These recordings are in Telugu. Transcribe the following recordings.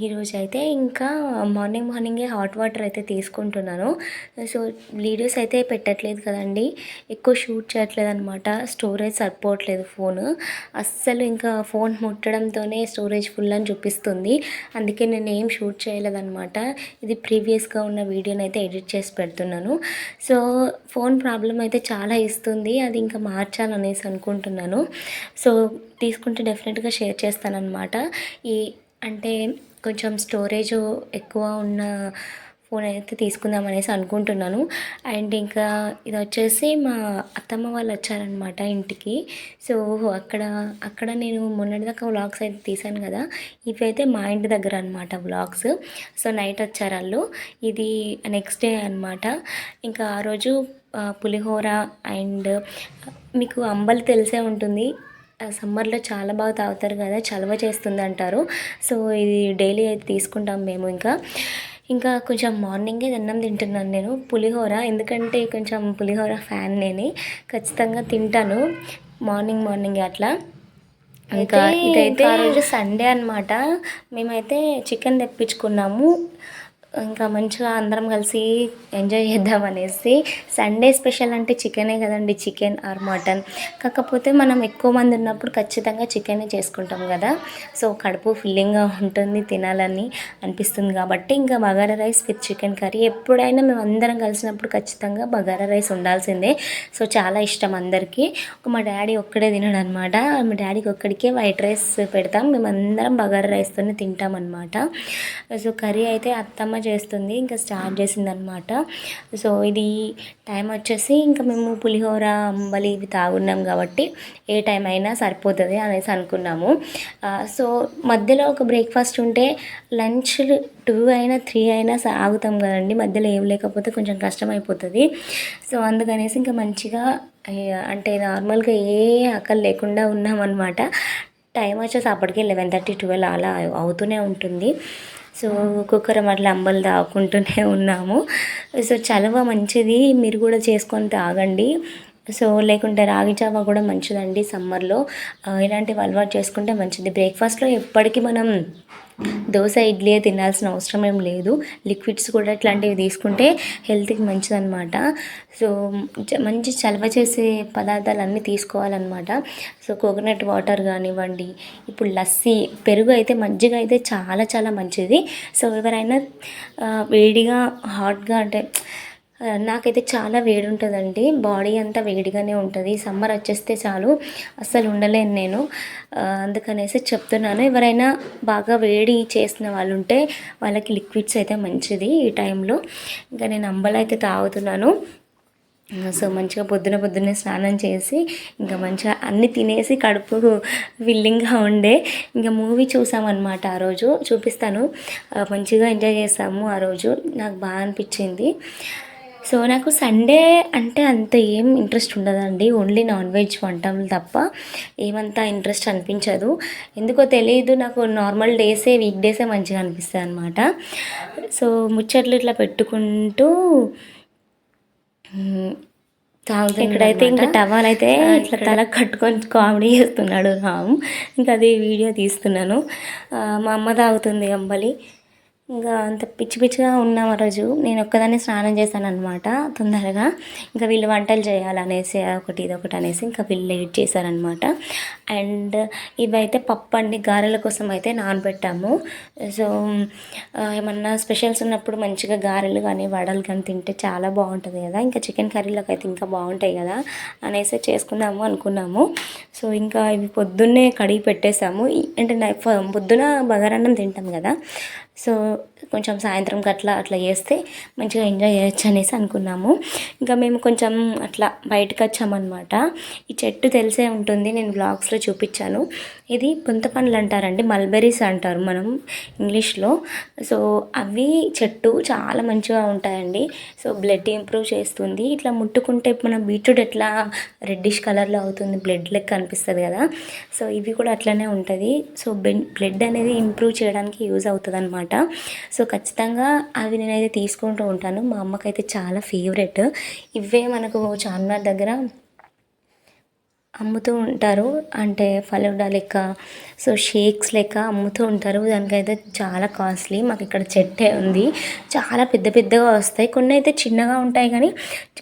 ఈరోజు అయితే ఇంకా మార్నింగ్ మార్నింగే హాట్ వాటర్ అయితే తీసుకుంటున్నాను. సో వీడియోస్ అయితే పెట్టట్లేదు కదండి. ఎక్కువ షూట్ చేయట్లేదు అనమాట స్టోరేజ్ సరిపోవట్లేదు ఫోన్. అస్సలు ఇంకా ఫోన్ ముట్టడంతోనే స్టోరేజ్ ఫుల్ అని చూపిస్తుంది. అందుకే నేను ఏం షూట్ చేయలేదన్నమాట. ఇది ప్రీవియస్గా ఉన్న వీడియోని అయితే ఎడిట్ చేసి పెడుతున్నాను. సో ఫోన్ ప్రాబ్లం అయితే చాలా ఇస్తుంది. అది ఇంకా మార్చాలనేసి అనుకుంటున్నాను. సో తీసుకుంటే డెఫినెట్గా షేర్ చేస్తానన్నమాట. ఈ అంటే కొంచెం స్టోరేజ్ ఎక్కువ ఉన్న ఫోన్ అయితే తీసుకుందాం అనేసి అనుకుంటున్నాను. అండ్ ఇంకా ఇది వచ్చేసి మా అత్తమ్మ వాళ్ళు వచ్చారనమాట ఇంటికి. సో అక్కడ అక్కడ నేను మొన్నటిదాకా వ్లాగ్స్ అయితే తీశాను కదా. ఇవైతే అయితే మా ఇంటి దగ్గర అనమాట వ్లాగ్స్. సో నైట్ వచ్చారు వాళ్ళు. ఇది నెక్స్ట్ డే అనమాట ఇంకా ఆ రోజు పులిహోర అండ్ మీకు అంబలి తెలిసే ఉంటుంది. సమ్మర్లో చాలా బాగా తాగుతారు కదా చలవ చేస్తుంది అంటారు సో ఇది డైలీ అయితే తీసుకుంటాం మేము ఇంకా. ఇంకా కొంచెం మార్నింగే అన్నం తింటున్నాను నేను పులిహోర. ఎందుకంటే కొంచెం పులిహోర ఫ్యాన్ నేను. ఖచ్చితంగా తింటాను మార్నింగ్ మార్నింగ్ అట్లా. ఇంకా ఇదైతే ఆ రోజు సండే అనమాట మేమైతే చికెన్ తెప్పించుకున్నాము. ఇంకా మంచిగా అందరం కలిసి ఎంజాయ్ చేద్దాం అనేసి. సండే స్పెషల్ అంటే చికెనే కదండి చికెన్ ఆర్ మటన్. కాకపోతే మనం ఎక్కువ మంది ఉన్నప్పుడు ఖచ్చితంగా చికెనే చేసుకుంటాం కదా. సో కడుపు ఫిల్లింగ్గా ఉంటుంది తినాలని అనిపిస్తుంది కాబట్టి ఇంకా bagara rice with chicken curry. ఎప్పుడైనా మేము అందరం కలిసినప్పుడు ఖచ్చితంగా బగారా రైస్ ఉండాల్సిందే. సో చాలా ఇష్టం అందరికీ. మా డాడీ ఒక్కడే తినడు అనమాట మా డాడీకి ఒక్కడికే వైట్ రైస్ పెడతాం. మేమందరం బగారా రైస్తోనే తింటాం అనమాట సో కర్రీ అయితే అత్తమ్మ చేస్తుంది ఇంకా స్టార్ట్ చేసింది అనమాట సో ఇది టైం వచ్చేసి ఇంకా మేము పులిహోర అంబలి ఇవి తాగున్నాం కాబట్టి ఏ టైం అయినా సరిపోతుంది అనేసి అనుకున్నాము. సో మధ్యలో ఒక బ్రేక్ఫాస్ట్ ఉంటే లంచ్ టూ అయినా త్రీ అయినా ఆగుతాం కదండి. మధ్యలో ఏం లేకపోతే కొంచెం కష్టం అయిపోతుంది సో అందుకనేసి ఇంకా మంచిగా అంటే నార్మల్గా ఏ ఆకలి లేకుండా ఉన్నామన్నమాట టైం వచ్చేసి అప్పటికే లెవెన్ థర్టీ ట్వెల్వ్ అలా అవుతూనే ఉంటుంది. సో ఒక్కొక్కరం అట్లా అంబలు తాగుకుంటూనే ఉన్నాము. సో చలవ మంచిది. మీరు కూడా చేసుకొని తాగండి. సో లేకుంటే రాగి జావా కూడా మంచిదండి సమ్మర్లో. ఇలాంటివి అలవాటు చేసుకుంటే మంచిది. బ్రేక్ఫాస్ట్లో ఎప్పటికీ మనం దోశ ఇడ్లీ తినాల్సిన అవసరం ఏం లేదు. లిక్విడ్స్ కూడా ఇట్లాంటివి తీసుకుంటే హెల్త్కి మంచిదన్నమాట. సో మంచి చలవ చేసే పదార్థాలు అన్నీ తీసుకోవాలన్నమాట. సో కోకోనట్ వాటర్ కానివ్వండి ఇప్పుడు లస్సీ పెరుగు అయితే మజ్జిగ అయితే చాలా చాలా మంచిది. సో ఎవరైనా వేడిగా హాట్గా అంటే నాకైతే చాలా వేడి ఉంటుందండి బాడీ అంతా వేడిగానే ఉంటుంది. సమ్మర్ వచ్చేస్తే చాలు. అస్సలు ఉండలేను నేను. అందుకనేసి చెప్తున్నాను. ఎవరైనా బాగా వేడి చేసిన వాళ్ళు ఉంటే వాళ్ళకి లిక్విడ్స్ అయితే మంచిది ఈ టైంలో. ఇంకా నేను అంబలు అయితే తాగుతున్నాను. సో మంచిగా పొద్దున పొద్దున్నే స్నానం చేసి ఇంకా మంచిగా అన్ని తినేసి కడుపు విల్లింగ్గా ఉండే ఇంకా మూవీ చూసామన్నమాట ఆ రోజు. చూపిస్తాను. మంచిగా ఎంజాయ్ చేసాము ఆ రోజు. నాకు బాగా అనిపించింది. సో నాకు సండే అంటే అంత ఏం ఇంట్రెస్ట్ ఉండదండి. ఓన్లీ నాన్ వెజ్ వంటలు తప్ప ఏమంతా ఇంట్రెస్ట్ అనిపించదు. ఎందుకో తెలియదు నాకు నార్మల్ డేసే వీక్ డేసే మంచిగా అనిపిస్తాయి అనమాట సో ముచ్చట్లు ఇట్లా పెట్టుకుంటూ తాగుతుంది ఇక్కడైతే ఇంకా టవల్ అయితే ఇట్లా తల కట్టుకొని కామెడీ చేస్తున్నాడు రామ్. ఇంకా అది వీడియో తీస్తున్నాను. మా అమ్మ తాగుతుంది అంబలి. ఇంకా అంత పిచ్చి పిచ్చిగా ఉన్నాం ఆ రోజు. నేను ఒక్కదాన్ని స్నానం చేశాను అనమాట తొందరగా. ఇంకా వీళ్ళు వంటలు చేయాలనేసి ఒకటి ఇది ఒకటి అనేసి ఇంకా వీళ్ళు లేట్ చేశారనమాట అండ్ ఇవైతే పప్పు అండి గారెల కోసం అయితే నానబెట్టాము. సో ఏమన్నా స్పెషల్స్ ఉన్నప్పుడు మంచిగా గారెలు కానీ వడలు కానీ తింటే చాలా బాగుంటుంది కదా. ఇంకా చికెన్ కర్రీలోకి అయితే ఇంకా బాగుంటాయి కదా అనేసి చేసుకుందాము అనుకున్నాము. సో ఇంకా ఇవి పొద్దున్నే కడిగి పెట్టేసాము అంటే పొద్దున బగారన్నం తింటాం కదా. సో కొంచెం సాయంత్రం అట్లా అట్లా చేస్తే మంచిగా ఎంజాయ్ చేయొచ్చు అనేసి అనుకున్నాము. ఇంకా మేము కొంచెం అట్లా బయటకు వచ్చామన్నమాట. ఈ చెట్టు తెలిసే ఉంటుంది నేను బ్లాగ్స్లో చూపించాను. ఇది పొంత పండ్లు అంటారండి మల్బెరీస్ అంటారు మనం ఇంగ్లీష్లో. సో అవి చెట్టు చాలా మంచిగా ఉంటాయండి. సో బ్లడ్ ఇంప్రూవ్ చేస్తుంది. ఇట్లా ముట్టుకుంటే మన బీట్రూట్ ఎట్లా రెడ్డిష్ కలర్లో అవుతుంది బ్లడ్ లెక్క అనిపిస్తుంది కదా. సో ఇవి కూడా అట్లనే ఉంటుంది. సో బ్లడ్ అనేది ఇంప్రూవ్ చేయడానికి యూజ్ అవుతుంది అనమాట సో ఖచ్చితంగా అవి నేనైతే తీసుకుంటూ ఉంటాను. మా అమ్మకైతే చాలా ఫేవరెట్. ఇవే మనకు చార్మినార్ దగ్గర అమ్ముతూ ఉంటారు. అంటే ఫలూడా లెక్క సో షేక్స్ లెక్క అమ్ముతూ ఉంటారు. దానికైతే చాలా కాస్ట్లీ. మాకు ఇక్కడ చెట్టే ఉంది. చాలా పెద్ద పెద్దగా వస్తాయి. కొన్ని అయితే చిన్నగా ఉంటాయి కానీ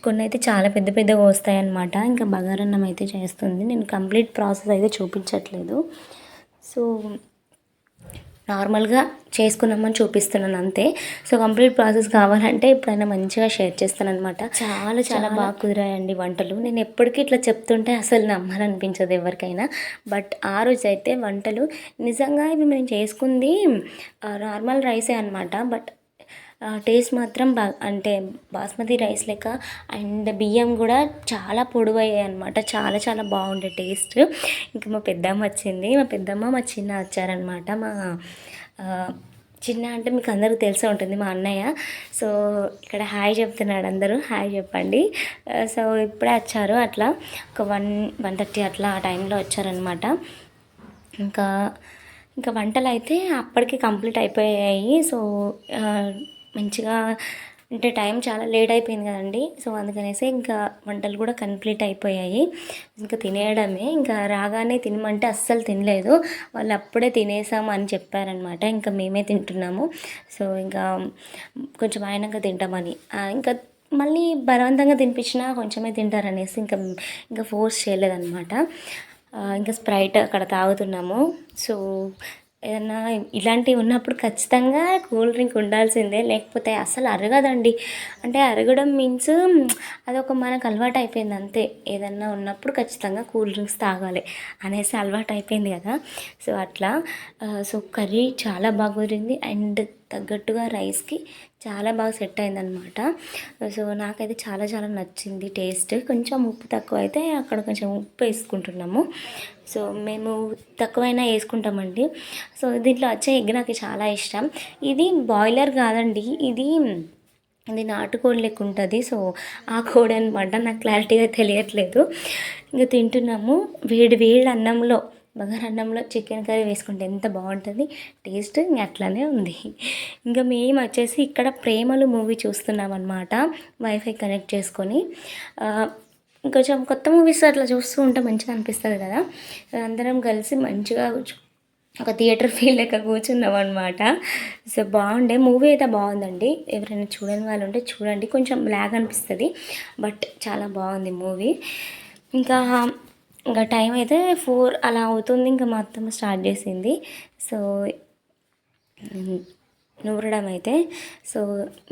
కొన్ని అయితే చాలా పెద్ద పెద్దగా వస్తాయి అన్నమాట. ఇంకా బగారన్నం అయితే చేస్తుంది. నేను కంప్లీట్ ప్రాసెస్ అయితే చూపించట్లేదు. సో నార్మల్గా చేసుకున్నామని చూపిస్తున్నాను అంతే. సో కంప్లీట్ ప్రాసెస్ కావాలంటే ఎప్పుడైనా మంచిగా షేర్ చేస్తాను అనమాట చాలా చాలా బాగా కుదిరాయండి వంటలు. నేను ఎప్పటికీ ఇట్లా చెప్తుంటే అసలు నమ్మాలనిపించదు ఎవరికైనా. బట్ ఆ రోజు అయితే వంటలు నిజంగా ఇవి మేము చేసుకుంది నార్మల్ రైసే అనమాట బట్ టేస్ట్ మాత్రం బా అంటే బాస్మతి రైస్ లెక్క అండ్ బియ్యం కూడా చాలా పొడవయ్యాయి అనమాట చాలా చాలా బాగుండే టేస్ట్. ఇంకా మా పెద్దమ్మ వచ్చింది. మా పెద్దమ్మ మా చిన్న వచ్చారనమాట మా చిన్న అంటే మీకు అందరికీ తెలిసే ఉంటుంది మా అన్నయ్య. సో ఇక్కడ హాయ్ చెప్తున్నాడు అందరూ. హాయ్ చెప్పండి. సో ఇప్పుడే వచ్చారు అట్లా. ఒక వన్ వన్ థర్టీ అట్లా ఆ టైంలో వచ్చారనమాట ఇంకా ఇంకా వంటలు అయితే అప్పటికి కంప్లీట్ అయిపోయాయి. సో మంచిగా అంటే టైం చాలా లేట్ అయిపోయింది కదండి. సో అందుకనేసి ఇంకా వంటలు కూడా కంప్లీట్ అయిపోయాయి. ఇంకా తినేయడమే. ఇంకా రాగానే తినమంటే అస్సలు తినలేదు. వాళ్ళు అప్పుడే తినేసాం అని చెప్పారనమాట. ఇంకా మేమే తింటున్నాము. సో ఇంకా కొంచెం ఆయనగా తింటామని. ఇంకా మళ్ళీ బలవంతంగా తినిపించినా కొంచెమే తింటారనేసి ఇంకా ఇంకా ఫోర్స్ చేయలేదన్నమాట ఇంకా స్ప్రైట్ అక్కడ తాగుతున్నాము. సో ఏదన్నా ఇలాంటివి ఉన్నప్పుడు ఖచ్చితంగా కూల్ డ్రింక్ ఉండాల్సిందే లేకపోతే అసలు అరగదండి. అంటే అరగడం మీన్స్ అదొక మనకు అలవాటు అయిపోయింది అంతే. ఏదన్నా ఉన్నప్పుడు ఖచ్చితంగా కూల్ డ్రింక్స్ తాగాలి అనేసి అలవాటు అయిపోయింది కదా. సో అట్లా సో కర్రీ చాలా బాగా కుదిరింది. అండ్ తగ్గట్టుగా రైస్కి చాలా బాగా సెట్ అయిందనమాట సో నాకైతే చాలా చాలా నచ్చింది టేస్ట్. కొంచెం ఉప్పు తక్కువ అయితే అక్కడ కొంచెం ఉప్పు వేసుకుంటున్నాము. సో మేము తక్కువైనా వేసుకుంటామండి. సో దీంట్లో వచ్చే ఎగ్ నాకు చాలా ఇష్టం. ఇది బాయిలర్ కాదండి. ఇది ఇది నాటుకోడి లెక్క ఉంటుంది. సో ఆ కోడి అనమాట నాకు క్లారిటీగా తెలియట్లేదు. ఇంకా తింటున్నాము. వేడి వేడి అన్నంలో బగారా అన్నంలో చికెన్ కర్రీ వేసుకుంటే ఎంత బాగుంటుంది? టేస్ట్ ఇంకా అట్లానే ఉంది. ఇంకా మేము వచ్చేసి ఇక్కడ ప్రేమలు మూవీ చూస్తున్నాం అనమాట వైఫై కనెక్ట్ చేసుకొని. ఇంకొంచెం కొత్త మూవీస్ అట్లా చూస్తూ ఉంటే మంచిగా అనిపిస్తుంది కదా? అందరం కలిసి మంచిగా ఒక థియేటర్ ఫీల్ లెక్క కూర్చున్నాం అనమాట సో బాగుండే. మూవీ అయితే బాగుందండి. ఎవరైనా చూడని వాళ్ళు ఉంటే చూడండి. కొంచెం బ్లాక్ అనిపిస్తుంది. బట్ చాలా బాగుంది మూవీ. ఇంకా ఇంకా టైం అయితే ఫోర్ అలా అవుతుంది ఇంకా మా అత్తమ్మ స్టార్ట్ చేసింది. సో నూరడం అయితే. సో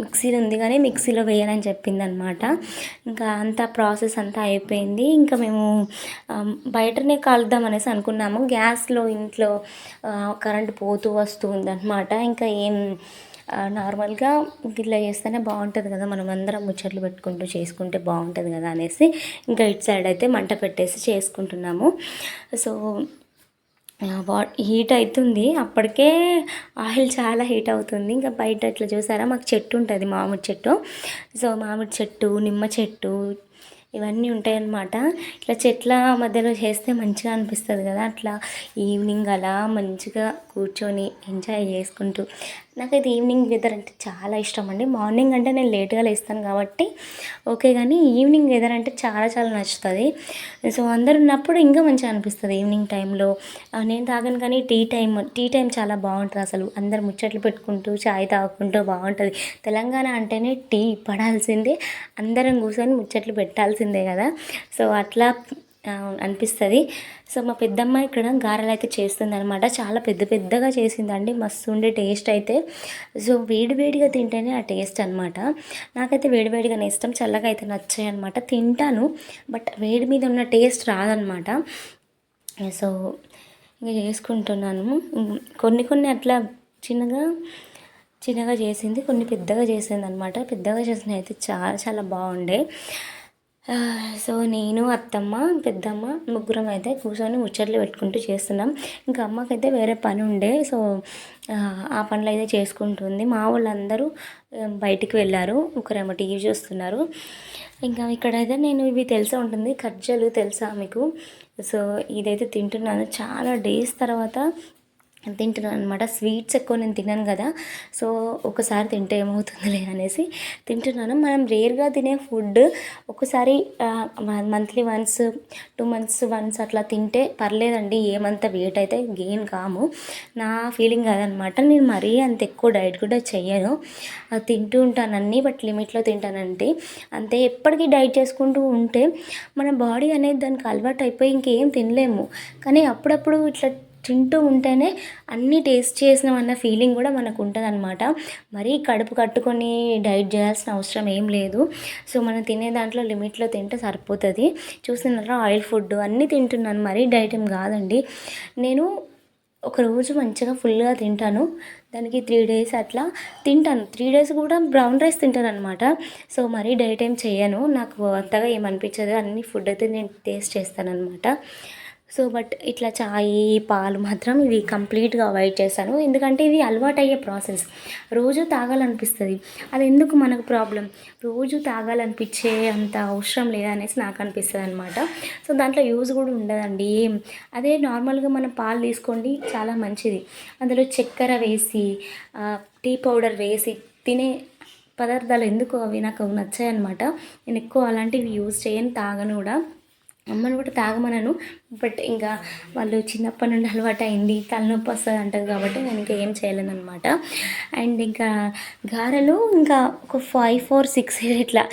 మిక్సీలో ఉంది కానీ మిక్సీలో వేయాలని చెప్పింది అనమాట ఇంకా అంత ప్రాసెస్ అంతా అయిపోయింది. ఇంకా మేము బయటనే కలుద్దాం అనేసి అనుకున్నాము. గ్యాస్లో ఇంట్లో కరెంట్ పోతూ వస్తుంది అనమాట ఇంకా ఏం నార్మల్గా ఇట్లా చేస్తేనే బాగుంటుంది కదా మనం అందరం ముచ్చట్లు పెట్టుకుంటూ చేసుకుంటే బాగుంటుంది కదా అనేసి ఇంకా ఇటు సైడ్ అయితే మంట పెట్టేసి చేసుకుంటున్నాము. సో వా హీట్ అవుతుంది అప్పటికే ఆయిల్ చాలా హీట్ అవుతుంది. ఇంకా బయట ఇట్లా చూసారా మాకు చెట్టు ఉంటుంది మామిడి చెట్టు. సో మామిడి చెట్టు నిమ్మ చెట్టు ఇవన్నీ ఉంటాయన్నమాట. ఇట్లా చెట్ల మధ్యలో చేస్తే మంచిగా అనిపిస్తుంది కదా అట్లా ఈవినింగ్ అలా మంచిగా కూర్చొని ఎంజాయ్ చేసుకుంటూ నాకైతే ఈవినింగ్ వెదర్ అంటే చాలా ఇష్టం అండి మార్నింగ్ అంటే నేను లేట్గా లేస్తాను కాబట్టి ఓకే కానీ ఈవినింగ్ వెదర్ అంటే చాలా చాలా నచ్చుతుంది. సో అందరు ఉన్నప్పుడు ఇంకా మంచిగా అనిపిస్తుంది ఈవినింగ్ టైంలో. నేను తాగను కానీ టీ టైం టీ టైం చాలా బాగుంటుంది అసలు. అందరు ముచ్చట్లు పెట్టుకుంటూ చాయ్ తాగుకుంటూ బాగుంటుంది. తెలంగాణ అంటేనే టీ పడాల్సిందే. అందరం కూర్చొని ముచ్చట్లు పెట్టాల్సిందే కదా. సో అట్లా అనిపిస్తుంది. సో మా పెద్దమ్మ ఇక్కడ గారెలు అయితే చేస్తుంది అనమాట చాలా పెద్ద పెద్దగా చేసిందండి. మస్తు ఉండే టేస్ట్ అయితే. సో వేడివేడిగా తింటేనే ఆ టేస్ట్ అనమాట నాకైతే వేడివేడిగానే ఇష్టం. చల్లగా అయితే నచ్చాయి అనమాట తింటాను. బట్ వేడి మీద ఉన్న టేస్ట్ రాదనమాట సో ఇంకా చేసుకుంటున్నాను. కొన్ని కొన్ని అట్లా చిన్నగా చిన్నగా చేసింది. కొన్ని పెద్దగా చేసింది అనమాట పెద్దగా చేసిన అయితే చాలా చాలా బాగుండే. సో నేను అత్తమ్మ పెద్దమ్మ ముగ్గురం అయితే కూర్చొని ముచ్చట్లు పెట్టుకుంటూ చేస్తున్నాం. ఇంకా అమ్మకైతే వేరే పని ఉండే సో ఆ పనులు అయితే చేసుకుంటుంది. మా వాళ్ళందరూ బయటికి వెళ్ళారు. ఒకరేమో టీవీ చూస్తున్నారు. ఇంకా ఇక్కడైతే నేను ఇవి తెలిసే ఉంటుంది. ఖర్జలు తెలుసా మీకు? సో ఇదైతే తింటున్నాను. చాలా డేస్ తర్వాత తింటున్నాను అనమాట స్వీట్స్ ఎక్కువ నేను తిన్నాను కదా సో ఒకసారి తింటే ఏమవుతుందిలే అనేసి తింటున్నాను. మనం రేర్గా తినే ఫుడ్ ఒకసారి monthly once two months once అట్లా తింటే పర్లేదండి ఏమంత వెయిట్ అయితే గెయిన్ కాము. నా ఫీలింగ్ అదనమాట నేను మరీ అంత ఎక్కువ డైట్ కూడా చెయ్యను. అది తింటూ ఉంటాను అన్నీ బట్ లిమిట్లో తింటానంటే అంతే. ఎప్పటికీ డైట్ చేసుకుంటూ ఉంటే మన బాడీ అనేది దానికి అలవాటు అయిపోయి ఇంకేం తినలేము. కానీ అప్పుడప్పుడు ఇట్లా తింటూ ఉంటేనే అన్నీ టేస్ట్ చేసినాం అన్న ఫీలింగ్ కూడా మనకు ఉంటుంది అనమాట మరీ కడుపు కట్టుకొని డైట్ చేయాల్సిన అవసరం ఏం లేదు. సో మనం తినే దాంట్లో లిమిట్లో తింటే సరిపోతుంది. చూస్తున్నారా ఆయిల్ ఫుడ్ అన్నీ తింటున్నాను. మరీ డైట్ ఏం కాదండి. నేను ఒక రోజు మంచిగా ఫుల్గా తింటాను. దానికి త్రీ డేస్ అట్లా తింటాను. త్రీ డేస్ కూడా బ్రౌన్ రైస్ తింటాను అనమాట సో మరీ డైట్ ఏం చేయను. నాకు అంతగా ఏమనిపించదు అన్ని ఫుడ్ అయితే నేను టేస్ట్ చేస్తాను అనమాట సో బట్ ఇట్లా చాయ్ పాలు మాత్రం ఇవి కంప్లీట్గా అవాయిడ్ చేశాను. ఎందుకంటే ఇది అలవాటు అయ్యే ప్రాసెస్. రోజు తాగాలనిపిస్తుంది. అది ఎందుకు మనకు ప్రాబ్లం? రోజు తాగాలనిపించే అంత అవసరం లేదనేసి నాకు అనిపిస్తుంది అనమాట సో దాంట్లో యూజ్ కూడా ఉండదండి. ఏం అదే నార్మల్గా మనం పాలు తీసుకోండి చాలా మంచిది. అందులో చక్కెర వేసి టీ పౌడర్ వేసి తినే పదార్థాలు ఎందుకు అవి నాకు నచ్చాయి అనమాట నేను ఎక్కువ అలాంటివి యూజ్ చేయను తాగను కూడా. అమ్మను కూడా తాగమనను బట్ ఇంకా వాళ్ళు చిన్నప్పటి నుండి అలవాటు అయింది తలనొప్పి వస్తుంది అంటారు కాబట్టి నేను ఇంకా ఏం చేయలేను అనమాట అండ్ ఇంకా గారెలు ఇంకా ఒక ఫైవ్ ఫోర్ సిక్స్ ఇట్లా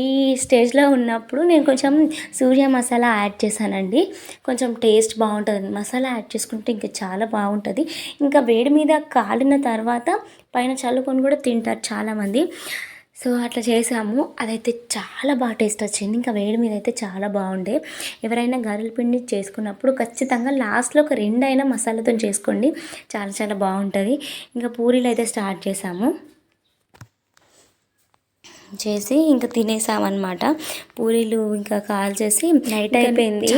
ఈ స్టేజ్లో ఉన్నప్పుడు నేను కొంచెం సూర్య మసాలా యాడ్ చేశానండి. కొంచెం టేస్ట్ బాగుంటుంది. మసాలా యాడ్ చేసుకుంటే ఇంకా చాలా బాగుంటుంది. ఇంకా వేడి మీద కాలిన తర్వాత పైన చల్లుకొని కూడా తింటారు చాలామంది. సో అట్లా చేసాము. అదైతే చాలా బాగా టేస్ట్ వచ్చింది. ఇంకా వేడి మీద అయితే చాలా బాగుండే. ఎవరైనా గారెల పిండి చేసుకున్నప్పుడు ఖచ్చితంగా లాస్ట్లో ఒక రెండు అయినా మసాలాతో చేసుకోండి. చాలా చాలా బాగుంటుంది. ఇంకా పూరీలు అయితే స్టార్ట్ చేసాము. చేసి ఇంకా తినేసామన్నమాట. పూరీలు ఇంకా కాల్ చేసి నైట్ అయిపోయింది.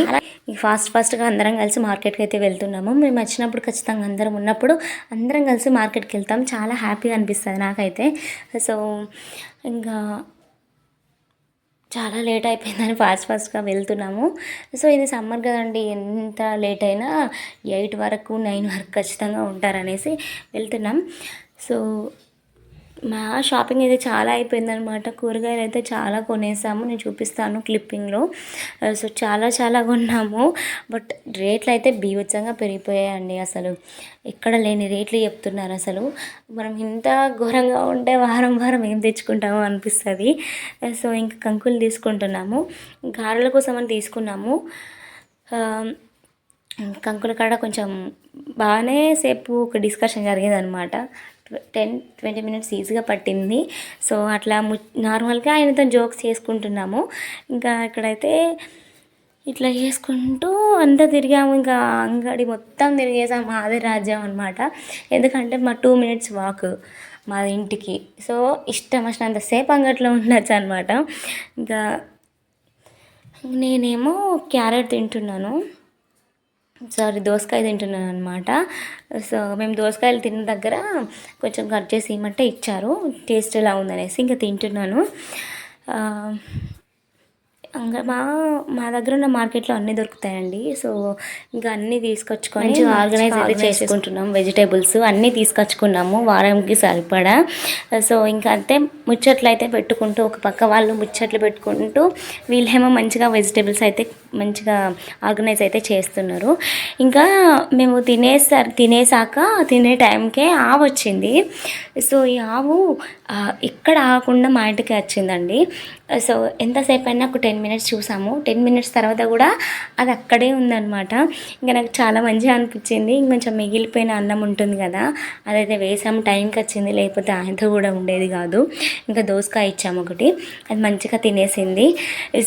ఫాస్ట్ ఫాస్ట్గా అందరం కలిసి మార్కెట్కి అయితే వెళ్తున్నాము. మేము వచ్చినప్పుడు ఖచ్చితంగా అందరం ఉన్నప్పుడు అందరం కలిసి మార్కెట్కి వెళ్తాం. చాలా హ్యాపీగా అనిపిస్తుంది నాకైతే. సో ఇంకా చాలా లేట్ అయిపోయిందని ఫాస్ట్ ఫాస్ట్గా వెళ్తున్నాము. సో ఇది సమ్మర్ కదండి ఎంత లేట్ అయినా ఎయిట్ వరకు నైన్ వరకు ఖచ్చితంగా ఉంటారనేసి వెళ్తున్నాం. సో మా షాపింగ్ అయితే చాలా అయిపోయిందనమాట కూరగాయలు అయితే చాలా కొనేసాము. నేను చూపిస్తాను క్లిప్పింగ్లో. సో చాలా చాలా కొన్నాము. బట్ రేట్లు అయితే బీభత్సంగా పెరిగిపోయాయండి అసలు. ఎక్కడ లేని రేట్లు చెప్తున్నారు అసలు. మనం ఇంత ఘోరంగా ఉంటే వారం వారం ఏం తెచ్చుకుంటామో అనిపిస్తుంది. సో ఇంకా కంకులు తీసుకుంటున్నాము. గారెల కోసం అని తీసుకున్నాము. కంకుల కాడ కొంచెం బాగానే సేపు ఒక డిస్కషన్ జరిగేది అనమాట టెన్ ట్వంటీ మినిట్స్ ఈజీగా పట్టింది. సో అట్లా ము నార్మల్గా ఆయనతో జోక్స్ చేసుకుంటున్నాము. ఇంకా ఇక్కడైతే ఇట్లా చేసుకుంటూ అంతా తిరిగాము. ఇంకా అంగడి మొత్తం తిరిగేసాము మాదే రాజ్యం అనమాట ఎందుకంటే మా టూ మినిట్స్ వాక్ మా ఇంటికి. సో ఇష్టం వచ్చినంత సేపు అంగట్లో ఉండొచ్చు అనమాట ఇంకా నేనేమో క్యారెట్ తింటున్నాను. సారీ దోసకాయ తింటున్నాను అనమాట సో మేము దోసకాయలు తిన్న దగ్గర కొంచెం కట్ చేసి ఇవ్వమంటే ఇచ్చారు. టేస్ట్ ఎలా ఉందనేసి ఇంకా తింటున్నాను. మా మా దగ్గర ఉన్న మార్కెట్లో అన్నీ దొరుకుతాయండి. సో ఇంకా అన్నీ తీసుకొచ్చుకొని ఆర్గనైజ్ అయితే చేసుకుంటున్నాం. వెజిటేబుల్స్ అన్నీ తీసుకొచ్చుకున్నాము. వారంకి సరిపడా. సో ఇంకా అంతే ముచ్చట్లు అయితే పెట్టుకుంటూ ఒక పక్క వాళ్ళు ముచ్చట్లు పెట్టుకుంటూ వీళ్ళేమో మంచిగా వెజిటేబుల్స్ అయితే మంచిగా ఆర్గనైజ్ అయితే చేస్తున్నారు. ఇంకా మేము తినేసారు తినేసాక తినే టైంకే ఆవు వచ్చింది సో ఈ ఆవు ఇక్కడ ఆగకుండా మా ఇంటికి వచ్చిందండి. సో ఎంతసేపు అయినా ఒక టెన్ మినిట్స్ చూసాము. టెన్ మినిట్స్ తర్వాత కూడా అది అక్కడే ఉందన్నమాట. ఇంకా నాకు చాలా మంచిగా అనిపించింది. ఇంకొంచెం మిగిలిపోయిన అన్నం ఉంటుంది కదా అదైతే వేసాము. టైంకి వచ్చింది లేకపోతే ఆయనతో కూడా ఉండేది కాదు. ఇంకా దోసకాయ ఇచ్చాము ఒకటి. అది మంచిగా తినేసింది.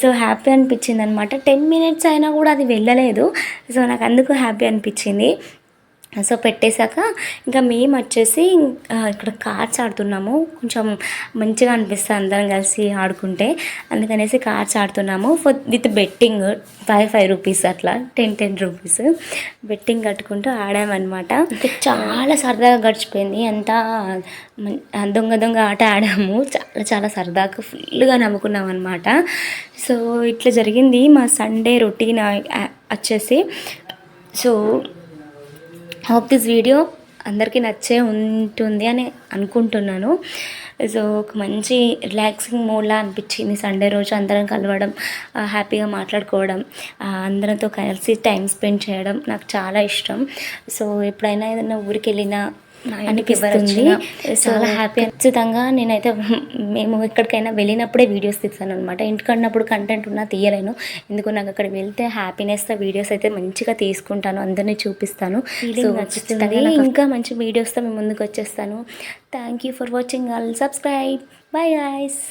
సో హ్యాపీ అనిపించింది అనమాట టెన్ మినిట్స్ అయినా కూడా అది వెళ్ళలేదు. సో నాకు అందుకు హ్యాపీ అనిపించింది. సో పెట్టేశాక ఇంకా మేము వచ్చేసి ఇక్కడ కార్డ్స్ ఆడుతున్నాము. కొంచెం మంచిగా అనిపిస్తుంది అందరం కలిసి ఆడుకుంటే. అందుకనేసి cards ఆడుతున్నాము. With betting five five rupees అట్లా టెన్ టెన్ రూపీస్. బెట్టింగ్ కట్టుకుంటూ ఆడామన్నమాట. చాలా సరదాగా గడిచిపోయింది. అంతా దొంగ దొంగ ఆట ఆడాము. చాలా చాలా సరదాగా ఫుల్గా నమ్ముకున్నాం అనమాట సో ఇట్లా జరిగింది. మా సండే రొటీన్ వచ్చేసి సో హోప్ దిస్ వీడియో అందరికీ నచ్చే ఉంటుంది అని అనుకుంటున్నాను. సో ఒక మంచి రిలాక్సింగ్ మూడ్లా అనిపించింది సండే రోజు అందరం కలవడం హ్యాపీగా మాట్లాడుకోవడం అందరితో కలిసి టైం స్పెండ్ చేయడం నాకు చాలా ఇష్టం. సో ఎప్పుడైనా ఏదైనా ఊరికి వెళ్ళినా అనిపిస్తుంది. చాలా హ్యాపీ ఖచ్చితంగా నేనైతే మేము ఎక్కడికైనా వెళ్ళినప్పుడే వీడియోస్ తీస్తాను అనమాట ఇంటికన్నప్పుడు కంటెంట్ ఉన్నా తీయలేను. ఎందుకు నాకు అక్కడ వెళ్తే హ్యాపీనెస్తో వీడియోస్ అయితే మంచిగా తీసుకుంటాను. అందరినీ చూపిస్తాను. ఇంకా మంచి వీడియోస్తో మేము ముందుకు వచ్చేస్తాను. Thank you for watching all subscribe bye guys